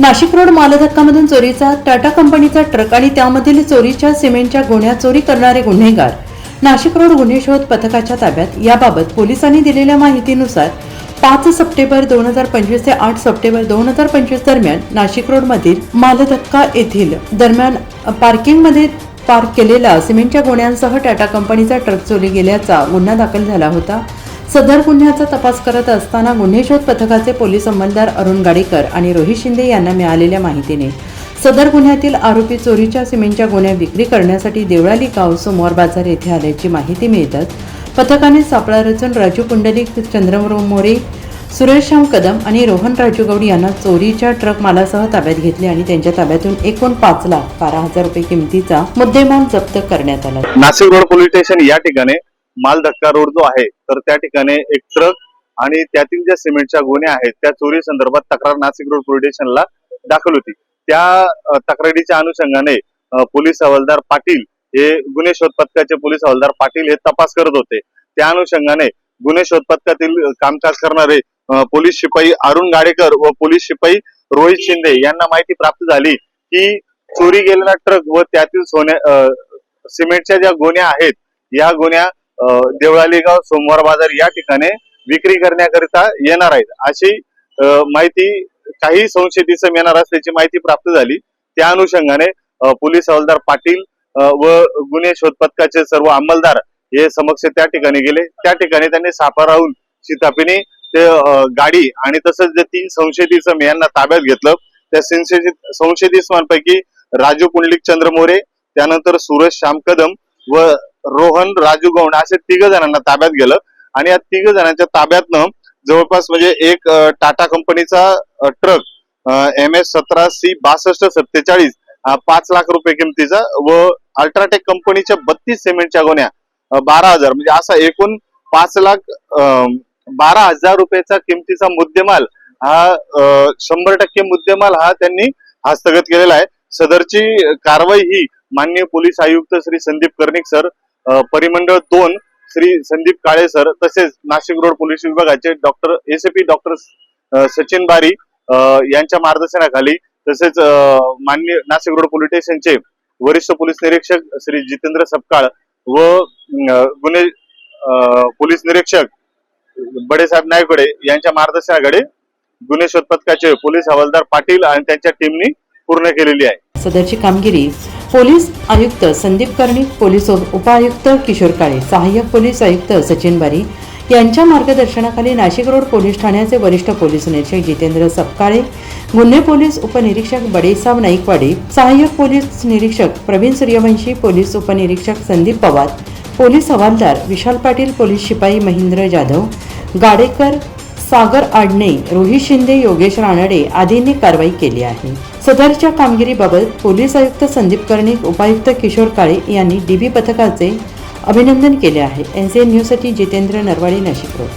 Nashik road मालधक्कामधून चोरीचा टाटा कंपनीचा truck आणि त्यामधील चोरीच्या सिमेंटच्या गुन्ह्या चोरी करणारे गुन्हेगार. नाशिक रोड गुन्हे शोध पथकाच्या ताब्यात. याबाबत पोलिसांनी दिलेल्या माहितीनुसार पाच सप्टेंबर दोन हजार पंचवीस ते आठ सप्टेंबर दोन हजार पंचवीस दरम्यान नाशिक रोडमधील मालधक्का येथील दरम्यान पार्किंगमध्ये पार्क केलेला सिमेंटच्या गोण्यांसह टाटा कंपनीचा ट्रक चोरी गेल्याचा गुन्हा दाखल झाला होता. सदर गुन्ह्याचा तपास करत असताना गुन्हे शोध पथकाचे पोलीस अंमलदार अरुण गाडेकर आणि रोहित शिंदे यांना मिळालेल्या माहितीने सदर गुन्ह्यातील आरोपी चोरीच्या सिमेंटच्या गोण्या विक्री करण्यासाठी देवळाली गाव सोमवार बाजार येथे आल्याची माहिती मिळतात पथकाने सापळा रचून राजू पुंडलिक चंद्रमो मोरे सुरेशराव कदम आणि रोहन राजू गौड यांना चोरीच्या ट्रक मालासह ताब्यात घेतले आणि त्यांच्या ताब्यातून एकूण पाच लाख बारा हजार रुपये किमतीचा मुद्देमाल जप्त करण्यात आला. नाशिक रोड पोलीस स्टेशन या ठिकाणी माल धक्का रोड जो आहे तर त्या ठिकाणी एक ट्रक आणि त्यातील ज्या सिमेंटच्या गुन्हे आहेत त्या चोरी संदर्भात तक्रार नाशिक रोड पोलीस स्टेशनला दाखल होती. त्या तक्रारीच्या अनुषंगाने पोलीस हवालदार पाटील हे गुन्हे शोध पथकाचे पोलीस हवालदार पाटील हे तपास करत होते. त्या अनुषंगाने गुन्हे शोध पथकातील कामकाज करणारे पोलीस शिपाई अरुण गाडेकर व पोलीस शिपाई रोहित शिंदे यांना माहिती प्राप्त झाली की चोरी गेलेला ट्रक व त्यातील सोन्या सिमेंटच्या ज्या गोण्या आहेत या गोण्या देवळालीगाव देवळाली गाव सोमवार बाजार या ठिकाणी विक्री करण्याकरिता येणार आहेत. अशी माहिती काही संशयित इसम येणार असल्याची माहिती प्राप्त झाली. त्या अनुषंगाने पोलीस हवालदार पाटील व गुन्हे शोध पथकाचे सर्व अंमलदार हे समक्ष त्या ठिकाणी गेले. त्या ठिकाणी त्यांनी सापा राहून शितापीने ते गाडी आणि तसंच जे तीन संशयित इसम यांना ताब्यात घेतलं. त्या संशयित संशयित इसमांपैकी राजू पुंडलिक चंद्र मोरे त्यानंतर सूरज श्याम कदम व रोहन राजू गौंड असे तिघ जणांना ताब्यात गेलं. आणि या तिघ जणांच्या ताब्यातनं जवळपास म्हणजे एक टाटा कंपनीचा ट्रक एम एस सतरा सी बासष्ट सत्तेचाळीस पाच लाख रुपये किमतीचा व अल्ट्राटेक कंपनीच्या बत्तीस सिमेंटच्या गोण्या बारा हजार म्हणजे असा एकूण पाच लाख बारा हजार रुपयाचा किमतीचा मुद्देमाल हा शंभर टक्के मुद्देमाल हा त्यांनी हस्तगत केलेला आहे. सदरची कारवाई ही माननीय पोलीस आयुक्त श्री संदीप कर्णिक सर परिमंडळ दोन श्री संदीप काळे सर तसेच नाशिक रोड पोलीस विभागाचे doctor ACP doctor Sachin Bari यांच्या मार्गदर्शनाखाली तसेच माननीय नाशिक रोड पोलीस स्टेशनचे वरिष्ठ पोलीस निरीक्षक श्री जितेंद्र सपकाळ व गुन्हे पोलीस निरीक्षक बडेसाहेब नायकडे यांच्या मार्गदर्शनाकडे गुन्हे शोध पथकाचे पोलीस हवालदार पाटील आणि त्यांच्या टीमनी पूर्ण केलेली आहे. सदरची कामगिरी पोलीस आयुक्त संदीप कर्णिक पोलीस उप- उपआयुक्त किशोर काळे सहाय्यक पोलीस आयुक्त सचिन बारी यांच्या मार्गदर्शनाखाली नाशिक रोड पोलीस ठाण्याचे वरिष्ठ पोलीस निरीक्षक जितेंद्र सपकाळे गुन्हे पोलीस उपनिरीक्षक बडेसाब नाईकवाडे सहाय्यक पोलीस निरीक्षक प्रवीण सूर्यवंशी पोलीस उपनिरीक्षक संदीप पवार पोलीस हवालदार विशाल पाटील पोलीस शिपाई महेंद्र जाधव गाडेकर सागर आडणे रोहित शिंदे योगेश रानडे आदींनी कारवाई केली आहे. सदरच्या कामगिरीबाबत पोलीस आयुक्त संदीप कर्णिक उपायुक्त किशोर काळे यांनी डीबी पथकाचे अभिनंदन केले आहे. एन सी एन न्यूजसाठी जितेंद्र नरवाडे नाशिक रोड.